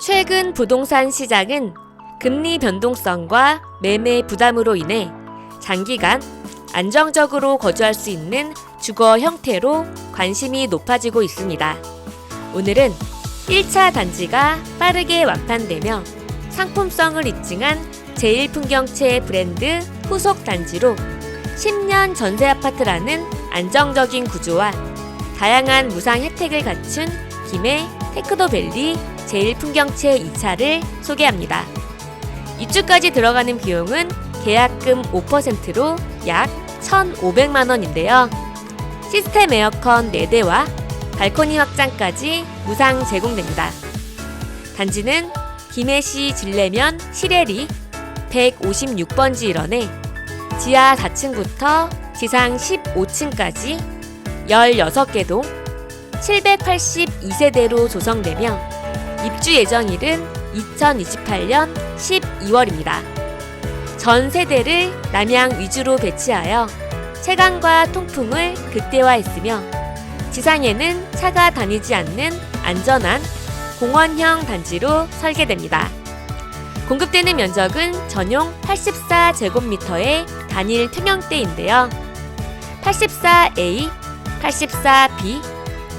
최근 부동산 시장은 금리 변동성과 매매 부담으로 인해 장기간 안정적으로 거주할 수 있는 주거 형태로 관심이 높아지고 있습니다. 오늘은 1차 단지가 빠르게 완판되며 상품성을 입증한 제1풍경채 브랜드 후속 단지로 10년 전세 아파트라는 안정적인 구조와 다양한 무상 혜택을 갖춘 김해 테크노밸리 제1풍경채 2차를 소개합니다. 입주까지 들어가는 비용은 계약금 5%로 약 1,500만 원인데요. 시스템 에어컨 4대와 발코니 확장까지 무상 제공됩니다. 단지는 김해시 진례면 시레리 156번지 일원에 지하 4층부터 지상 15층까지 16개 동 782세대로 조성되며 입주 예정일은 2028년 12월입니다. 전 세대를 남양 위주로 배치하여 채광과 통풍을 극대화했으며 지상에는 차가 다니지 않는 안전한 공원형 단지로 설계됩니다. 공급되는 면적은 전용 84제곱미터의 단일 평형대인데요. 84A, 84B,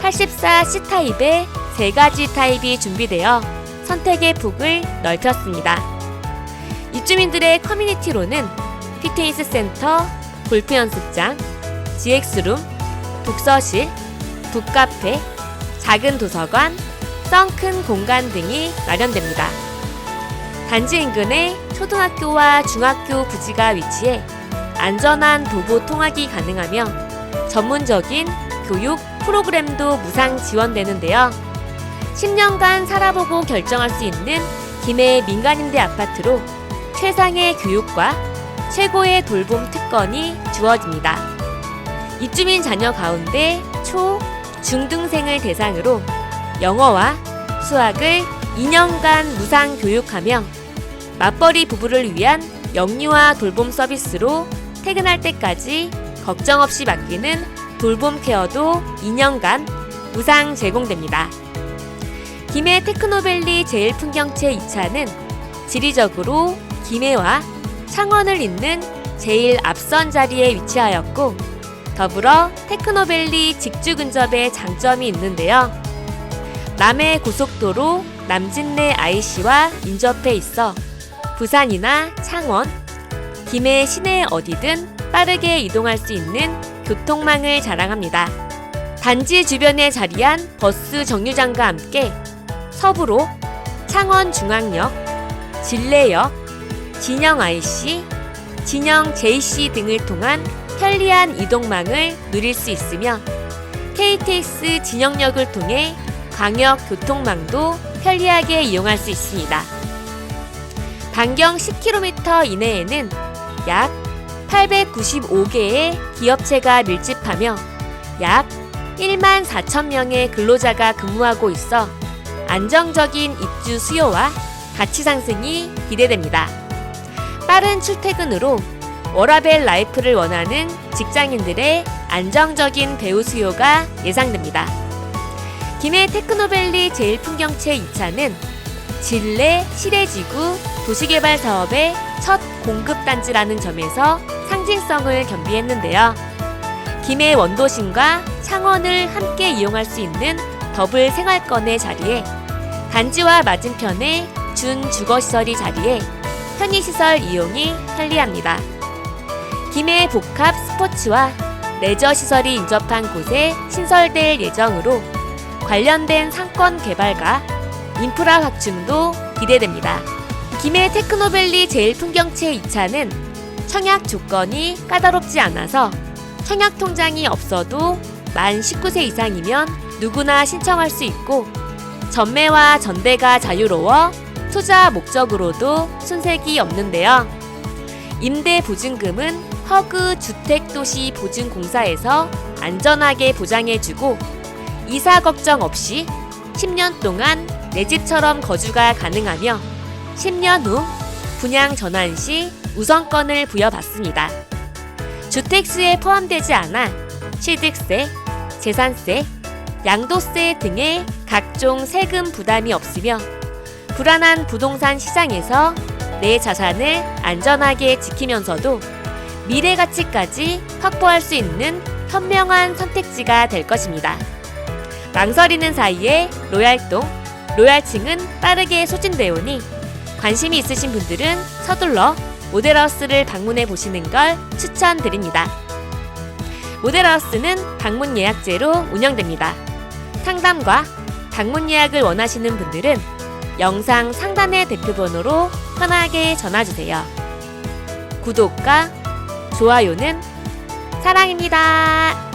84C 타입의 세 가지 타입이 준비되어 선택의 폭을 넓혔습니다. 입주민들의 커뮤니티로는 피트니스 센터, 골프 연습장, GX룸, 독서실, 북카페, 작은 도서관, 썬큰 공간 등이 마련됩니다. 단지 인근에 초등학교와 중학교 부지가 위치해 안전한 도보 통학이 가능하며 전문적인 교육 프로그램도 무상 지원되는데요. 10년간 살아보고 결정할 수 있는 김해 민간임대 아파트로 최상의 교육과 최고의 돌봄 특권이 주어집니다. 입주민 자녀 가운데 초, 중등생을 대상으로 영어와 수학을 2년간 무상 교육하며 맞벌이 부부를 위한 영유아 돌봄 서비스로 퇴근할 때까지 걱정 없이 맡기는 돌봄 케어도 2년간 무상 제공됩니다. 김해 테크노밸리 제일풍경채 2차는 지리적으로 김해와 창원을 잇는 제일 앞선 자리에 위치하였고 더불어 테크노밸리 직주 근접에 장점이 있는데요. 남해 고속도로 남진내 IC와 인접해 있어 부산이나 창원, 김해 시내 어디든 빠르게 이동할 수 있는 교통망을 자랑합니다. 단지 주변에 자리한 버스 정류장과 함께 서부로 창원 중앙역, 진례역, 진영 IC, 진영 JC 등을 통한 편리한 이동망을 누릴 수 있으며 KTX 진영역을 통해 광역 교통망도 편리하게 이용할 수 있습니다. 반경 10km 이내에는 약 895개의 기업체가 밀집하며 약 1만 4천 명의 근로자가 근무하고 있어 안정적인 입주 수요와 가치 상승이 기대됩니다. 빠른 출퇴근으로 워라벨 라이프를 원하는 직장인들의 안정적인 배우 수요가 예상됩니다. 김해 테크노밸리 제일풍경채 2차는 진례 시래지구 도시개발 사업의 첫 공급단지라는 점에서 상징성을 겸비했는데요. 김해 원도심과 창원을 함께 이용할 수 있는 더블 생활권의 자리에 단지와 맞은편에 준 주거시설이 자리에 편의시설 이용이 편리합니다. 김해 복합 스포츠와 레저 시설이 인접한 곳에 신설될 예정으로 관련된 상권 개발과 인프라 확충도 기대됩니다. 김해 테크노밸리 제일 풍경채 2차는 청약 조건이 까다롭지 않아서 청약 통장이 없어도 만 19세 이상이면 누구나 신청할 수 있고 전매와 전대가 자유로워 투자 목적으로도 순색이 없는데요. 임대 보증금은 허그 주택도시 보증공사에서 안전하게 보장해주고 이사 걱정 없이 10년 동안 내 집처럼 거주가 가능하며 10년 후 분양 전환 시 우선권을 부여받습니다. 주택수에 포함되지 않아 취득세, 재산세, 양도세 등의 각종 세금 부담이 없으며 불안한 부동산 시장에서 내 자산을 안전하게 지키면서도 미래 가치까지 확보할 수 있는 현명한 선택지가 될 것입니다. 망설이는 사이에 로얄동, 로얄층은 빠르게 소진되오니 관심이 있으신 분들은 서둘러 모델하우스를 방문해 보시는 걸 추천드립니다. 모델하우스는 방문 예약제로 운영됩니다. 상담과 방문 예약을 원하시는 분들은 영상 상단의 대표번호로 편하게 전화주세요. 구독과 좋아요는 사랑입니다.